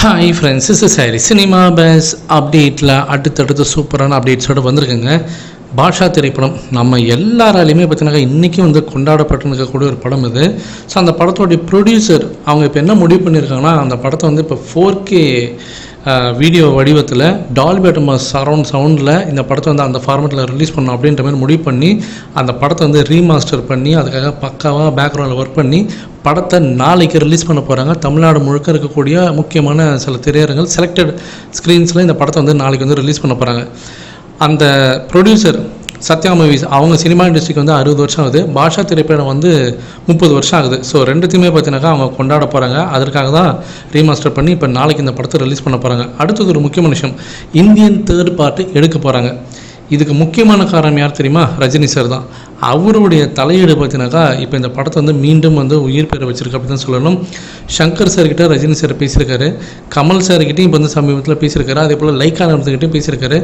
Hi friends is சாரி cinema base அப்டேட்டில் அடுத்தடுத்து சூப்பரான அப்டேட்ஸோடு வந்திருக்குங்க. பாஷா திரைப்படம். நம்ம எல்லாராலையுமே பார்த்தீங்கன்னா இன்றைக்கும் வந்து கொண்டாடப்பட்டு இருக்கக்கூடிய ஒரு படம் இது. ஸோ அந்த படத்தோடைய ப்ரொடியூசர் அவங்க இப்போ என்ன முடிவு பண்ணியிருக்காங்கன்னா அந்த படத்தை வந்து இப்போ ஃபோர் கே வீடியோ வடிவத்தில் டால்பி அட்டமாஸ் சரவுண்ட் சவுண்டில் இந்த படத்தை வந்து அந்த ஃபார்மேட்டில் ரிலீஸ் பண்ணோம் அப்படின்ற மாதிரி முடிவு பண்ணி அந்த படத்தை வந்து ரீமாஸ்டர் பண்ணி அதுக்காக பக்காவாக பேக்ரவுண்டில் ஒர்க் பண்ணி படத்தை நாளைக்கு ரிலீஸ் பண்ண போகிறாங்க தமிழ்நாடு முழுக்க இருக்கக்கூடிய முக்கியமான சில திரையரங்கள் செலக்டட் ஸ்க்ரீன்ஸில் இந்த படத்தை வந்து நாளைக்கு வந்து ரிலீஸ் பண்ண போகிறாங்க அந்த ப்ரொடியூசர் சத்யா மூவிஸ் அவங்க சினிமா இண்டஸ்ட்ரிக்கு வந்து அறுபது வருஷம் ஆகுது. பாஷா திரைப்படம் வந்து முப்பது வருஷம் ஆகுது. ஸோ ரெண்டுத்தையுமே பார்த்தீங்கன்னாக்கா அவங்க கொண்டாட போகிறாங்க அதற்காக தான் ரீமாஸ்டர் பண்ணி இப்போ நாளைக்கு இந்த படத்தை ரிலீஸ் பண்ண போகிறாங்க அடுத்தது ஒரு முக்கியமான விஷயம். இந்தியன் தேர்ட் பார்ட்டு எடுக்க போகிறாங்க இதுக்கு முக்கியமான காரணம் யார் தெரியுமா? ரஜினி சார் தான். அவருடைய தலையீடு பார்த்தீங்கன்னாக்கா இப்போ இந்த படத்தை வந்து மீண்டும் வந்து உயிர் பெற வச்சிருக்கு அப்படின்னு தான் சொல்லணும். சங்கர் சார்கிட்ட ரஜினி சார் பேசியிருக்காரு. கமல் சார்கிட்டையும் இப்போ வந்து சமீபத்தில் பேசியிருக்காரு. அதே போல் லைக்கா நடந்துக்கிட்டையும் பேசியிருக்காரு.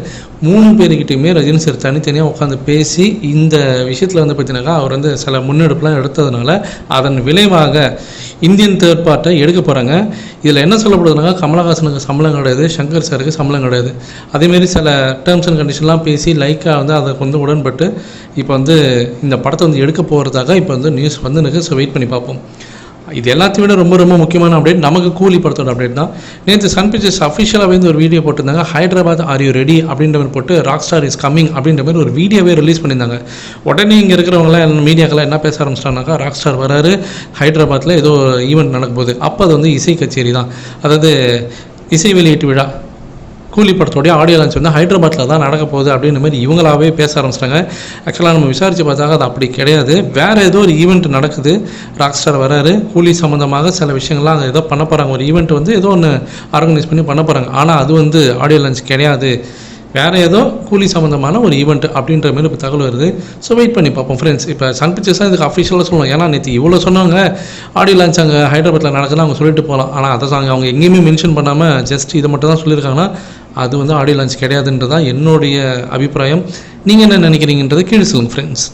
மூணு பேர்கிட்டையுமே ரஜினி சார் தனித்தனியாக உட்காந்து பேசி இந்த விஷயத்தில் வந்து பார்த்தீங்கன்னாக்கா அவர் வந்து சில முன்னெடுப்புலாம் எடுத்ததுனால அதன் விளைவாக இந்தியன் தேர்ட் பார்ட்டை எடுக்க போகிறாங்க இதில் என்ன சொல்லப்படுதுனாக்கா கமலஹாசனுக்கு சம்பளம் கிடையாது சங்கர் சாருக்கு சம்பளம் கிடையாது. அதேமாரி சில டேர்ம்ஸ் அண்ட் கண்டிஷன்லாம் பேசி லைக்காக வந்து அதை வந்து உடன்பட்டு இப்போ வந்து இந்த படத்தை வந்து எடுக்க போகிறதாக இப்போ வந்து நியூஸ் வந்து எனக்கு ஸோ வெயிட் பண்ணி பார்ப்போம். இது எல்லாத்தையும் விட ரொம்ப ரொம்ப முக்கியமான அப்டேட் நமக்கு கூலி படத்தோட அப்டேட் தான். நேற்று சன் பிக்சர்ஸ் அஃபிஷியலாக வந்து ஒரு வீடியோ போட்டிருந்தாங்க ஹைதராபாத் ஆர் யூ ரெடி அப்படின்ற மாதிரி போட்டு ராக் ஸ்டார் இஸ் கம்மிங் அப்படின்ற மாதிரி ஒரு வீடியோவே ரிலீஸ் பண்ணியிருந்தாங்க. உடனே இங்கே இருக்கிறவங்களாம் மீடியாக்கெல்லாம் என்ன பேச ஆரம்பிச்சிட்டாங்கனாக்கா ராக் ஸ்டார் வராரு ஹைதராபாத்தில் ஏதோ ஈவெண்ட் நடக்க போகுது. அப்போ அது வந்து இசை கச்சேரி தான். அதாவது இசை வெளியீட்டு விழா. கூலி படத்தோடைய ஆடியோ லான்ச் வந்து ஹைதராபாத்தில் தான் நடக்க போகுது அப்படின்ற மாதிரி இவங்களாவே பேச ஆரம்பிச்சிட்டாங்க. ஆக்சுவலாக நம்ம விசாரித்து பார்த்தாங்க அது அப்படி கிடையாது. வேறு ஏதோ ஒரு ஈவெண்ட் நடக்குது. ராக் ஸ்டார் வராரு. கூலி சம்மந்தமாக சில விஷயங்கள்லாம் அங்கே ஏதோ பண்ண போகிறாங்க ஒரு ஈவெண்ட் வந்து ஏதோ ஒன்று ஆர்கனைஸ் பண்ணி பண்ண போகிறாங்க ஆனால் அது வந்து ஆடியோ லான்ச் கிடையாது. வேறு ஏதோ கூலி சம்மந்தமான ஒரு ஈவெண்ட் அப்படின்ற மாதிரி இப்போ தகவல் வருது. ஸோ வெயிட் பண்ணி பார்ப்போம் ஃப்ரெண்ட்ஸ் இப்போ சன் பிக்சர்ஸ் தான் இதுக்கு அஃபிஷியலாக சொல்லணும். ஏன்னா நேற்று இவ்வளோ சொன்னாங்க. ஆடியோ லான்ச் அங்கே ஹைதராபாத்தில் நடக்குதுன்னு அவங்க சொல்லிட்டு போகலாம். ஆனால் அதை அவங்க எங்கேயுமே மென்ஷன் பண்ணாமல் ஜஸ்ட் இதை மட்டும் தான் சொல்லியிருக்காங்கன்னா அது வந்து ஆடியோ லான்ச் கிடையாதுன்றது தான் என்னுடைய அபிப்பிராயம். நீங்கள் என்ன நினைக்கிறீங்கன்றதை கீழே சொல்லுங்கள் ஃப்ரெண்ட்ஸ்